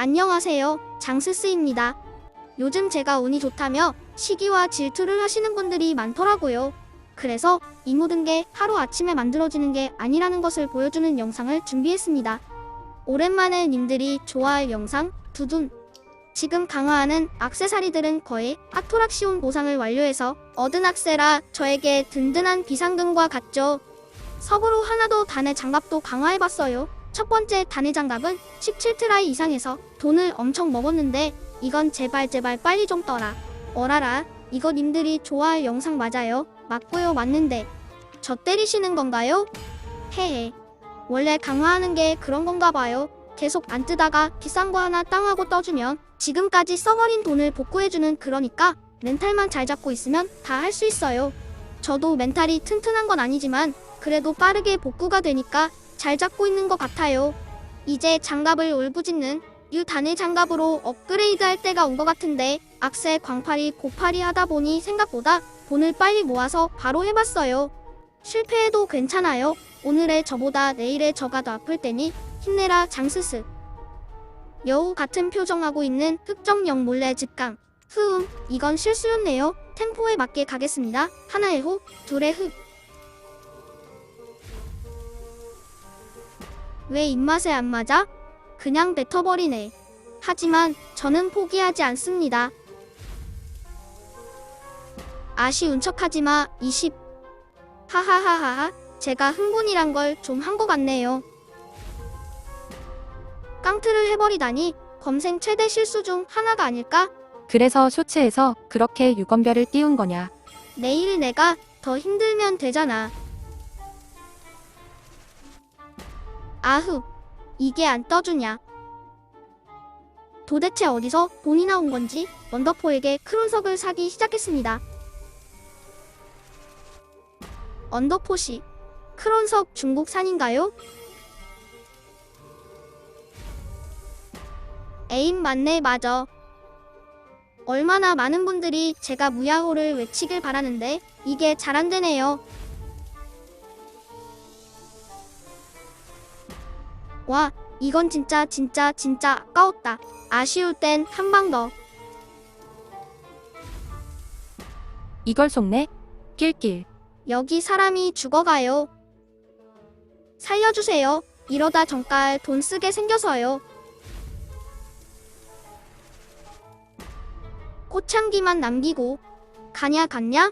안녕하세요. 장스스입니다. 요즘 제가 운이 좋다며 시기와 질투를 하시는 분들이 많더라고요. 그래서 이 모든 게 하루 아침에 만들어지는 게 아니라는 것을 보여주는 영상을 준비했습니다. 오랜만에 님들이 좋아할 영상 두둔. 지금 강화하는 악세사리들은 거의 아토락시온 보상을 완료해서 얻은 악세라 저에게 든든한 비상금과 같죠. 서브로 하나도 단의 장갑도 강화해봤어요. 첫 번째 단의 장갑은 17트라이 이상해서 돈을 엄청 먹었는데 이건 제발 제발 빨리 좀 떠라. 어라라 이거 님들이 좋아할 영상 맞아요. 맞고요 맞는데 저 때리시는 건가요? 헤헤 원래 강화하는 게 그런 건가 봐요. 계속 안 뜨다가 비싼 거 하나 땅하고 떠주면 지금까지 써버린 돈을 복구해주는 그러니까 멘탈만 잘 잡고 있으면 다 할 수 있어요. 저도 멘탈이 튼튼한 건 아니지만 그래도 빠르게 복구가 되니까 잘 잡고 있는 것 같아요. 이제 장갑을 울부짖는 유 단일 장갑으로 업그레이드 할 때가 온 것 같은데 악세 광팔이 고팔이 하다 보니 생각보다 돈을 빨리 모아서 바로 해봤어요. 실패해도 괜찮아요. 오늘의 저보다 내일의 저가 더 아플 테니 힘내라 장스스. 여우 같은 표정하고 있는 흑정령 몰래 직강. 흐음, 이건 실수였네요. 템포에 맞게 가겠습니다. 하나의 호, 둘의 흑. 왜 입맛에 안 맞아? 그냥 뱉어버리네. 하지만 저는 포기하지 않습니다. 아쉬운 척하지 마, 20. 하하하하하, 제가 흥분이란 걸 좀 한 것 같네요. 깡트를 해버리다니 검생 최대 실수 중 하나가 아닐까? 그래서 쇼츠에서 그렇게 유건별을 띄운 거냐. 내일 내가 더 힘들면 되잖아. 아흐, 이게 안 떠주냐. 도대체 어디서 돈이 나온 건지 원더포에게 크론석을 사기 시작했습니다. 언더포시, 크론석 중국산인가요? 에임 맞네 맞아. 얼마나 많은 분들이 제가 무야호를 외치길 바라는데 이게 잘 안 되네요. 와, 이건 진짜 진짜 진짜 아까웠다. 아쉬울 땐 한 방 더. 이걸 속네? 낄낄. 여기 사람이 죽어가요. 살려주세요. 이러다 정갈 돈 쓰게 생겨서요. 꽃향기만 남기고 가냐 갔냐?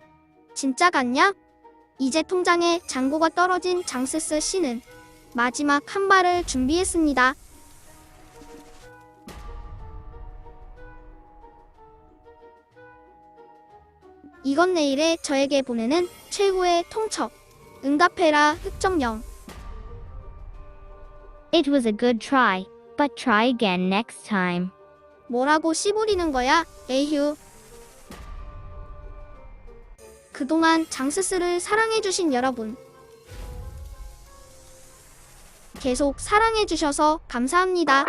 진짜 갔냐? 이제 통장에 잔고가 떨어진 장스스 씨는 마지막 한 발을 준비했습니다. 이건 내일에 저에게 보내는 최후의 통첩. 응답해라 흑정령. It was a good try, but try again next time. 뭐라고 씨부리는 거야, 에휴. 그동안 장스스를 사랑해주신 여러분. 계속 사랑해주셔서 감사합니다.